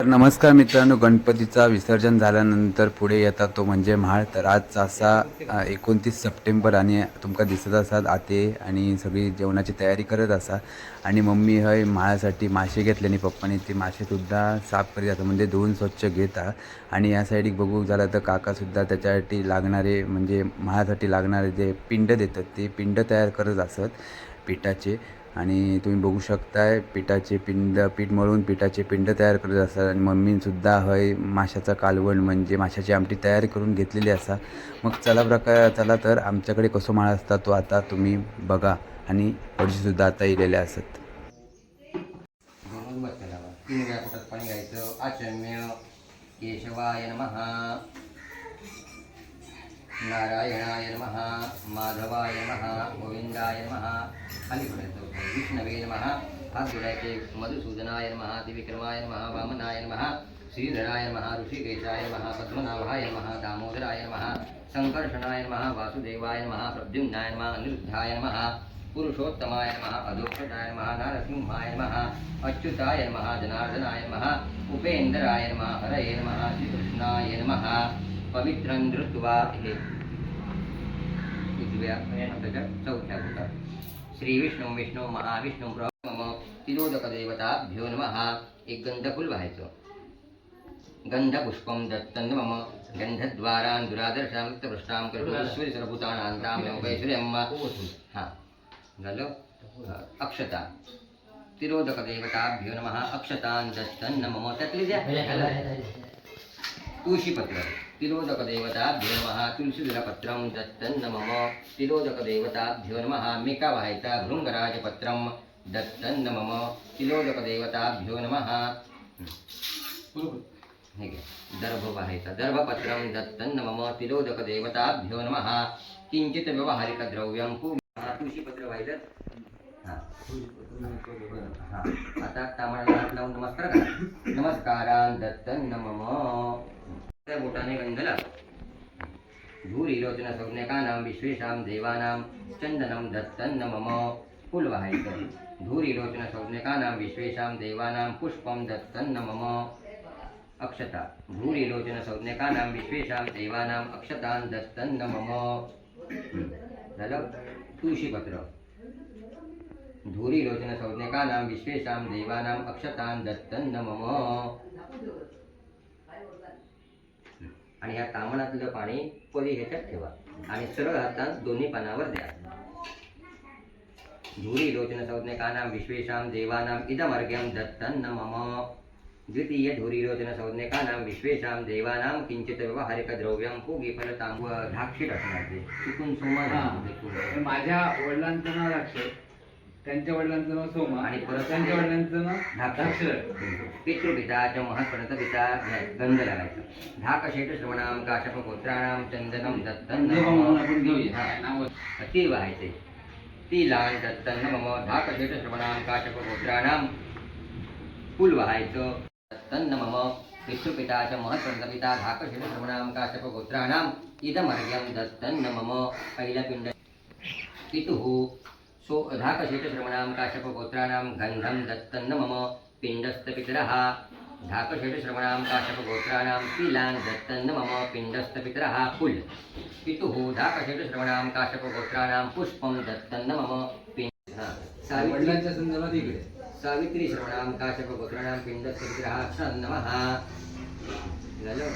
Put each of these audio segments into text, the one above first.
तर नमस्कार मित्रांनो गणपतीचा विसर्जन झाल्यानंतर पुढे येतात तो म्हणजे म्हाळ. तर आज असा एकोणतीस सप्टेंबर आणि तुमका दिसत असात आते आणि सगळी जेवणाची तयारी करत असा. आणि मम्मी हय म्हाळासाठी मासे घेतले आणि पप्पाने ते मासेसुद्धा साफ करीत जातात म्हणजे धुवून स्वच्छ घेता. आणि या साईडीक बघू झालं तर काकासुद्धा त्याच्यासाठी लागणारे म्हणजे म्हाळासाठी लागणारे जे पिंड देतात ते पिंड तयार करत असत पिठाचे. आणि तुम्ही बघू शकताय पिठाचे पिंड पीठ मळून पिठाचे पिंड तयार करत असतात आणि मम्मीनसुद्धा हय माशाचा कालवण म्हणजे माशाची आमटी तयारी करून घेतलेली असा. मग चला प्रकार चला तर आमच्याकडे कसो माळ असता तो आता तुम्ही बघा आणि सुद्धा आता येलेले असत. पाणी घ्यायचं. आचम्य केशवाय नमः. नारायणाय नमः माधवाय नमः गोविंदाय नमः खाली पडायचं विष्णवे नमः हात जोडायचे मधुसूदनाय नमः त्रिविक्रमाय नमः वामनाय नमः श्रीधराय नमः ऋषिकेशाय नमः पद्मनाभाय नमः दामोदराय नमः संकर्षणाय नमः वासुदेवाय नमः प्रद्युम्नाय नमः अनिरुद्धाय नमः पुरुषोत्तमाय नमः अधोक्षताय नमः नारसिंहाय नमः अच्युताय नमः जनार्दनाय नमः उपेन्द्राय नमः हरये नमः श्रीकृष्णाय नमः उजव्या त्याच्या चौथ्या बोटात श्री विष्णू विष्णू महाविष्णू मम तिलोदक देवताभ्यो नमः। एक गंधफुल व्हायचं। गंधपुष्पं दत्तं मम गंधद्वारान् दुरादर्शां वित्तपृष्ठां कर्तुमेश्वरी सर्वभूतानां लोकैश्वर्यं हां झालं? अक्षता। तिरोदकदेवताभ्यो नमः। अक्षतान् दत्तं मम त्यातली द्या तुळशीपत्र। तिरोदकदेवताभ्यो नमः तुलसीदलपत्रं दत्तन्नमः मम तिरोदकदेवताभ्यो नमः मेका व्हायचा भृङ्गराजपत्रं दत्तं मम तिरोदकदेवताभ्यो नमः हे दर्भपत्रं दत्तन्नमः मम तिरोदकदेवताभ्यो नमः किञ्चित् व्यवहारिकद्रव्यं पू तुळशीपत्र व्हायचं हां हां आता तांबडा लावून नमस्कार करा. त्याच्या बोटाने गंधला धूरिलोचन संज्ञकानां विश्वेषां देवानां चन्दनं दत्तन्न मम फुल व्हायचं धूरिलोचन संज्ञकानां विश्वेषां देवानां पुष्पं दत्तन्न मम अक्षता। भूरिलोचन संज्ञकानां विश्वेषां देवानाम् अक्षतान् दत्तन्न मम झालं तुळशीपत्र धूरिलोचन संज्ञकानां विश्वेषां देवानाम् अक्षतान् दत्तन्न मम ह्या तामणातलं पाणी परी ह्याच्यात ठेवा. आणि सरळ हातात दोन्ही पानावर द्या. धूरी लोचन संज्ञकानां विश्वेषां देवानाम् इदमर्घ्यं दत्तं मम. द्वितीय धूरीलोचन संज्ञकानां विश्वेषां देवानां किंचित व्यवहारिकद्रव्यं पूगी फलतांब धाक्षीट असणार ते चुकून सोमा हा. चुकून. तर माझ्या वडिलांचं नाव अक्षर त्यांच्या वडिलांचं नाव सोमा आणि परत त्यांच्या वडिलांचं नाव धाक्षर पितृपिताच महत्प्रणत पिता गंध लागायचं. धाक शेट श्रवणाम काशप गोत्राणाम चंदनम दत्तन आपण घेऊया. नाव ती व्हायचे. ती लहान दत्तन मम धाक शेट श्रवणाम काशप गोत्राणाम. फुल व्हायचं. दत्तन मम पितृपिताच महत्प्रणत पिता धाक शेट श्रवणाम काशप गोत्राणाम. इदमर्घ्यम दत्तन मम पहिलं पिंड. पितुः सो धाकशेषश्रवणां काश्यपगोत्राणां गन्धं दत्तन्न मम पिण्डस्थपितरः। धाकशेषश्रवणां काश्यपगोत्राणां पीलान् दत्तन्न मम पिण्डस्थपितरः पुल् पितुः धाकशेषश्रवणां काश्यपगोत्राणां पुष्पं दत्तन्न मम पिण्ड. सावित्री वडिलांच्या संदर्भात इकडे सावित्री श्रवणां काश्यपगोत्राणां पिण्डस्थपितरः क्षण नमः। झालं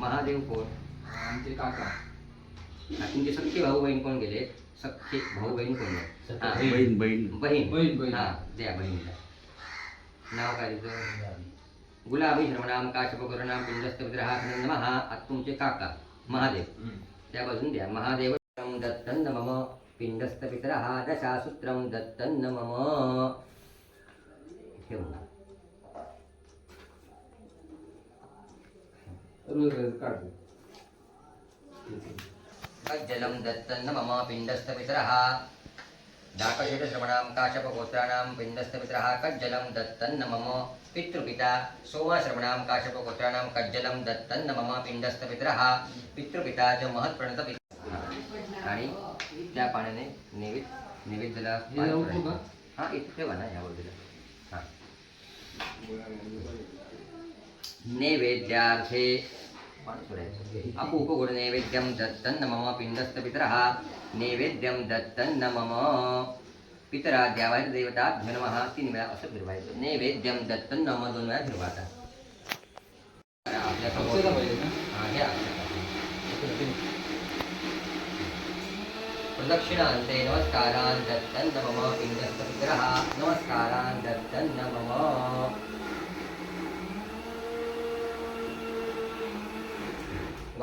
महादेव कोण आमचे काका. तुमचे सख्खे भाऊ बहीण कोण गेले? सख्खे भाऊ बहीण कोण? हा, बहीण. बहीण. बहीण. बहीण, बहीण. हा द्या बहिणीला. नाव काय तिचं गुलाबी श्रवणाम काशपकुरणाम पिंडस्थ विग्रहा नमः आता तुमचे काका महादेव. त्या बाजून द्या. महादेव दत्तन्न मम पिंडस्थ पितरः दशासूत्रं दत्तन्न मम. ठेवून रोज काढतो जलं दत्तन्न मम पिण्डस्थपितरः। डाकशेषश्रवणां काशपगोत्राणां पिण्डस्थपितरः कज्जलं दत्तन्न मम पितृपिता। सोमाश्रवणां काशपगोत्राणां कज्जलं दत्तन्न मम पिण्डस्थपितरः। पितृपिता च महत्प्रणतपिता। आणि त्या पाण्याने नैवेद्य नैवेद्याला हे लावू का? हां इथे ठेवा ना ह्या बाजूला हां नैवेद्यार्थे अपूपगुड नैवेद्यं दत्तन्न मम पिण्डस्थ पितरः। नैवेद्यम दत्तन्न मम पितरा द्यावाय देवता नमः तीन वेळा असं फिरवायचं नैवेद्यम दत्तन्न मम दोन वेळा फिरवायचा. प्रदक्षिणान्ते नमस्कारान् दत्तन्न मम पिण्डस्थ पितरः। नमस्कारान् दत्तन्न मम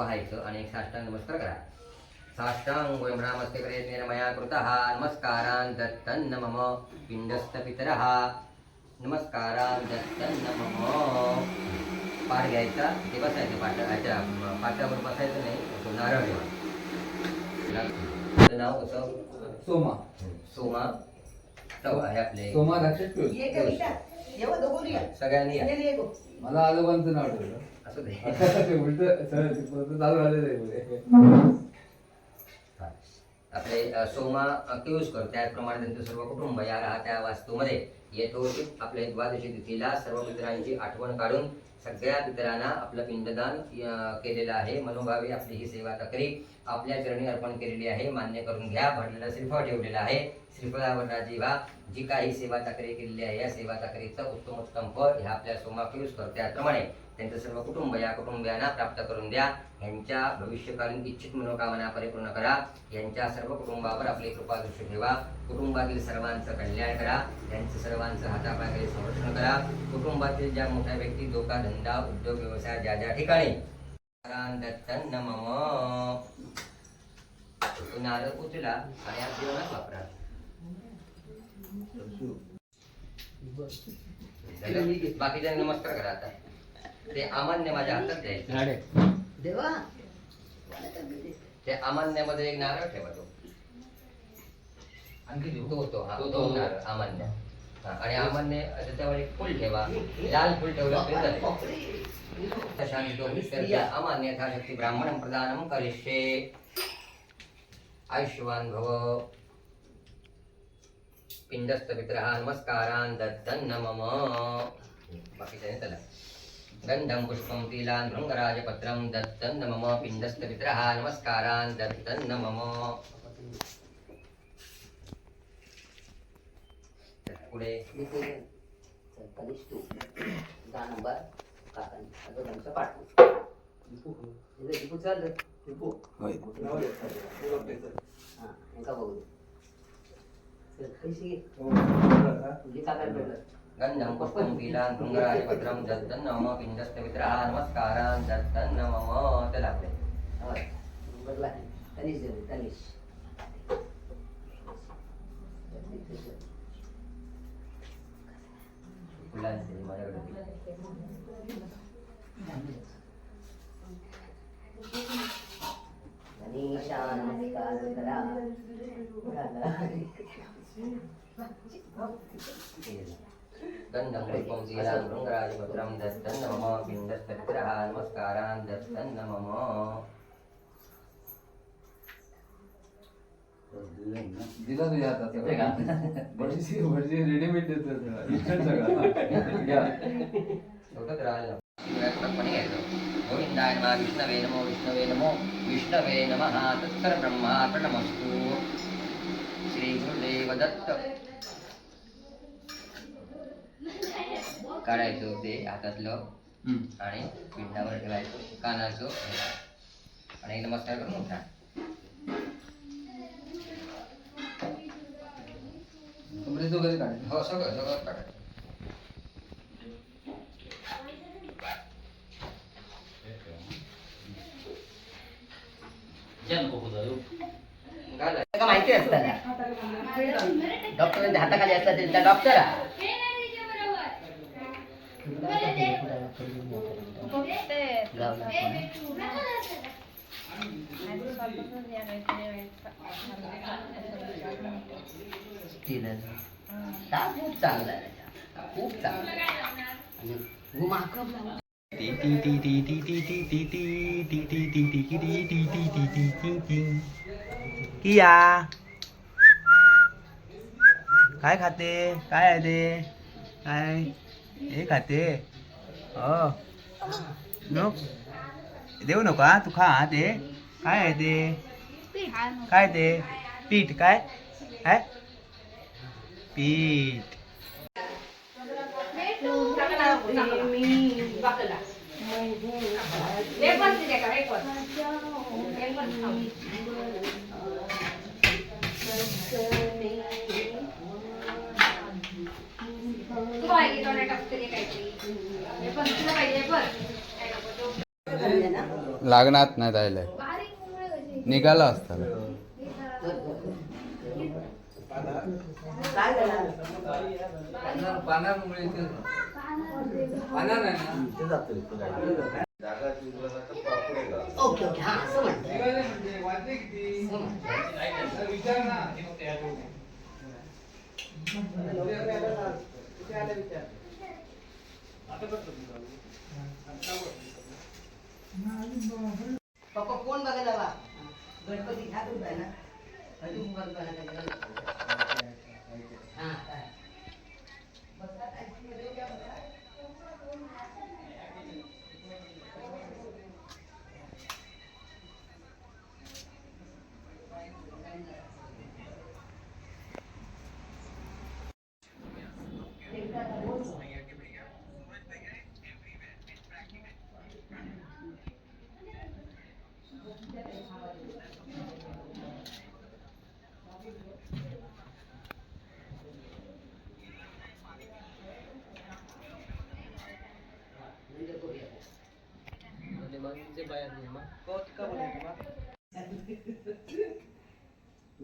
व्हायचं आणि एक साष्टांग नमस्कार करा। साष्टांग ब्रह्मणामस्ते प्रयत्नेन मया कृतः। नमस्कारान् दत्तन्न मम पितरः नमस्कारान् दत्तन्न मम पाठ घ्यायचा? ते बसायचं पाठाच्या पाठावर बसायचं नाही तो नारळ घ्यावा त्याचं नाव कसं? सोमा. सोमा. आपले. सोमा राक्षस या सगळ्यांनी या. मला आजोबांचं नाव ठेवलं. असू उलट चालू झालेलं. आपले सोमा केळुसकर त्याचप्रमाणे त्यांचं सर्व कुटुंब या राहत्या वास्तूमध्ये. यथोचित आपल्या द्वादशी तिथीला सर्व मित्रांची आठवण काढून सगळ्या पितरांना आपलं पिंडदान केलेलं आहे. मनोभावे आपली ही सेवा तकरी. आपल्या चरणी अर्पण केलेली आहे मान्य करून घ्या. भरलेला श्रीफळ ठेवलेला आहे. श्रीफळावर राजी व्हा. जी काही सेवा चाकरी केलेली आहे या सेवा चाकरीचं उत्तम उत्तम फळ ह्या आपल्या सोमा केळुसकर त्यांचं सर्व कुटुंब या कुटुंबियांना प्राप्त करून द्या. यांच्या भविष्यकालीन इच्छित मनोकामना परिपूर्ण करा. यांच्या सर्व कुटुंबावर आपली कृपा दृष्टी ठेवा. कुटुंबातील सर्वांचं कल्याण करा. त्यांचं सर्वांचं हातापायाखाली संरक्षण करा. कुटुंबातील ज्या मोठ्या व्यक्ती धोका धंदा उद्योग व्यवसाय ज्या ज्या ठिकाणी दत्तन्न मम तो नारळ पुचला आणि आज जेवणात वापरा झालं? बाकीच्यांनी नमस्कार करा आता ते अमान्य माझ्या हातात द्यायचं देवा त्या अमान्यामध्ये एक नारळ ठेवा तो तो तो हा तो नारळ अमान्य हा, आणि अमान्य त्याच्यावर एक फुल ठेवा लाल फुल ठेवलं तरी चालेल शांतो विसर्य अमान्य यथाशक्ती ब्राह्मणं प्रदानं करिष्ये आयुष्यवान भव पिंडस्थ पितरः नमस्कारान् दत्तन्न मम बाकीच्या चला गन्धं पुष्पं तिलान् भृङ्गराजपत्रं दत्तन्न मम पिण्डस्थ पितरः नमस्कारान् दत्तन्न मम पुढे दहा नंबर. आजोबांचं पाठवू. टिपू. चाललं होय. हा एका बघू हो. तुझे काकांकडलं गन्धं पुष्पं तिलान् भृङ्गराजपत्रं दत्तन्न मम पिण्डस्थ पितरः नमस्कारान् मम चला पुढे होय. बदला तनिष तनिष. फुलांचे माझ्याकडे तनिषा नमस्कार करा गन्धं पुष्पं तिलान् भृङ्गराजपत्रं दत्तन्न मम पिण्डस्थ पितरः नमस्कारान् दत्तन्न मम दिला तुझ्या हातात सगळं. भटजी भटजी रेडीमेड देतो सगळं इन्स्टंट सगळं घ्या. छोटंच राहिलं कडकपणे गोविंदाय विष्णवे नमो विष्णवे नमो विष्णवे नमः श्री गुरुदेव दत्त काढायचो ते हातातलं हम्म. आणि पिंडावर ठेवायचो कानाचो आणि नमस्कार करून उठा कपड्याचं वगैरे काढ हो सगळं सगळं काढायचं माहिती डॉक्टरांच्या हाताखाली असतात त्यांचा डॉक्टर खूप चांगला आहे खूप चांगला आहे. आणि गुमाकब लावा. किया काय खाते काय आहे ते काय हे खाते हो नो देऊ नको हा तू खा हा ते काय आहे ते? काय ते? पीठ काय? काय? पीठ. लागणार नाही जायला निघाला असता ओके ओके. हा असं म्हणतो गणपती ह्या दूध आहे ना अजून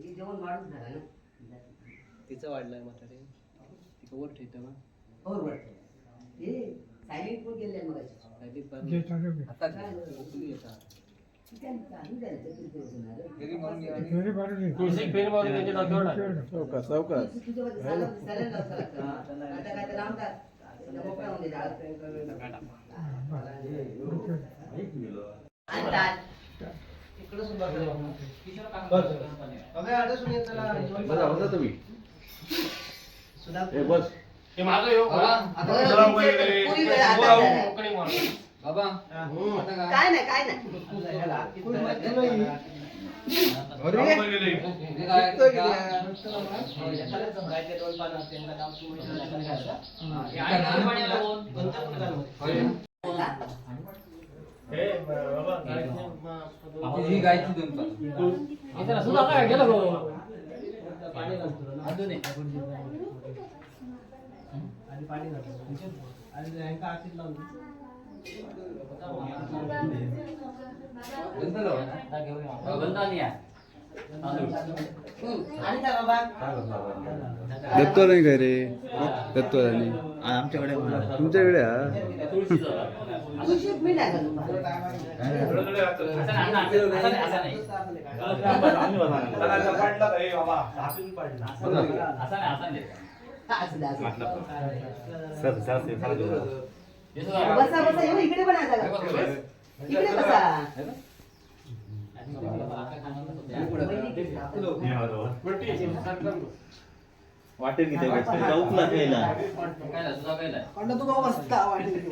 जेवण वाढून झालं ना तिचं वाढलंय म्हातारे ती ठेवतं वाटतं हे सायलेंट पण गेले मग काहीतरी पण आता काय उचलून येतात चालू झालं ते होणार? घरी म्हणून तुळशी फेर मारून त्याच्या डोक्यावर तू- चालेल लवकर आता काय मोकळा होऊन दे तुमच्या इकडे पुरी वेळ आता झालाय. बाबा आता काय? काय नाही काय नाही. हे. काय? अजून एक. आणि पाणी घातलं. आणि ह्यांका आतीत लावून दे. बंद लावा. आता घेऊन या. हम्म. आणि काय बाबा दत्तो नाही काय रे दत्तो नाही आमच्याकडे तुमच्याकडे हा तुळशीत मी नाही घालू बा. असू दे, असू दे. बसा बसा येऊ इकडे पण आता इकडे बसा वाटेल की त्या गोष्टी जाऊच लागायला पंड तू बाबा बसता वाटेल.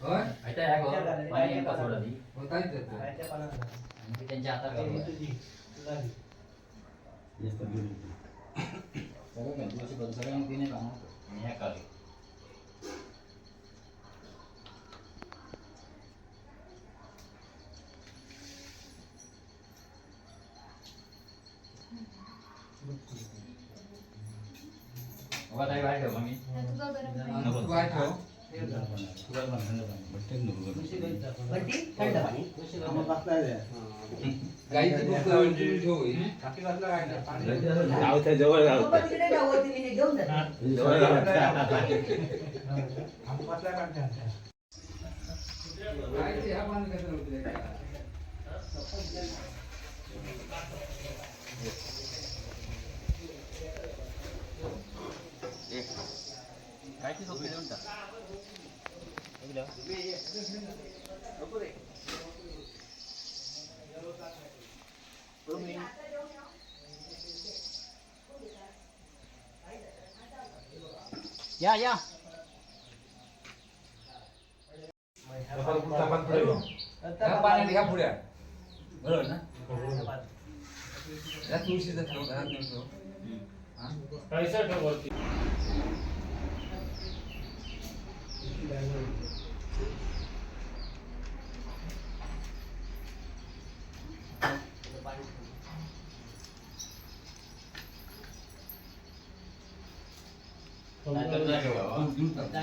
हे तुझं. होय पाणी एका सोडावी. होताच येतं. चायच्या पाण्यात घालायचं. त्यांच्या हातात हे तुझी. तुला घे. तू काय ठेव? बंटी, थंड पाणी जवळ बाबा गावच्या तिकडे जाऊ, तिने हे घेऊन जा. जवळ गावच्या आम्ही पातळ्या काढते आता. या या. पुढ्या. बरोबर ना? या तुळशीचं ठेव घरात नव्हतं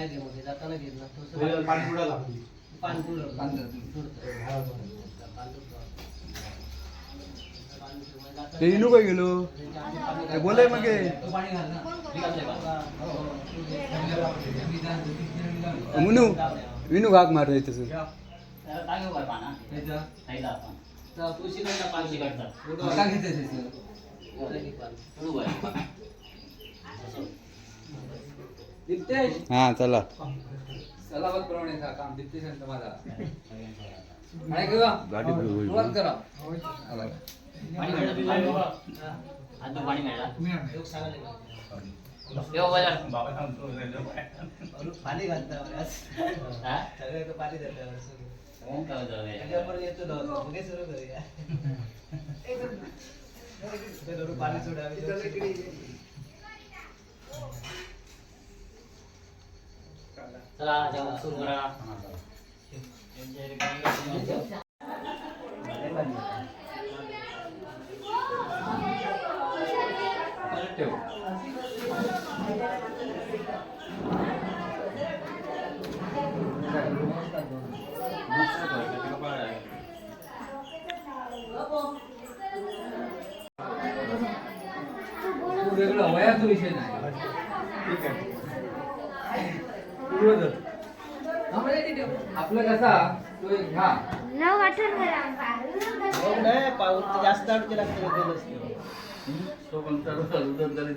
काय दे मग जाताना घेत ना पुढं. ते इनू काय गेलो? ते बोलाय मग मुनू विनू घाक मारतोय तसं त्याचं? दिप्तेश? हा चला. सलावत प्रमाणे का काम दिप्तेश आणि तुम्हाला. आणि किंवा गाडी. सुरुवात करा. पाणी घालता. सगळे तो पाणी घालता. येतो सुरू करूया पाणी सोडावे चला जेवण सुरू करा ठेव तो वेगळा वयाचा विषय नाही ठीक आहे पूर्वज हा, म्हणजे ते- ते आपलं कसा? तो एक घ्या नऊ आठवण करा पाऊस जास्त अडके लागते तो पण चालू चालू तर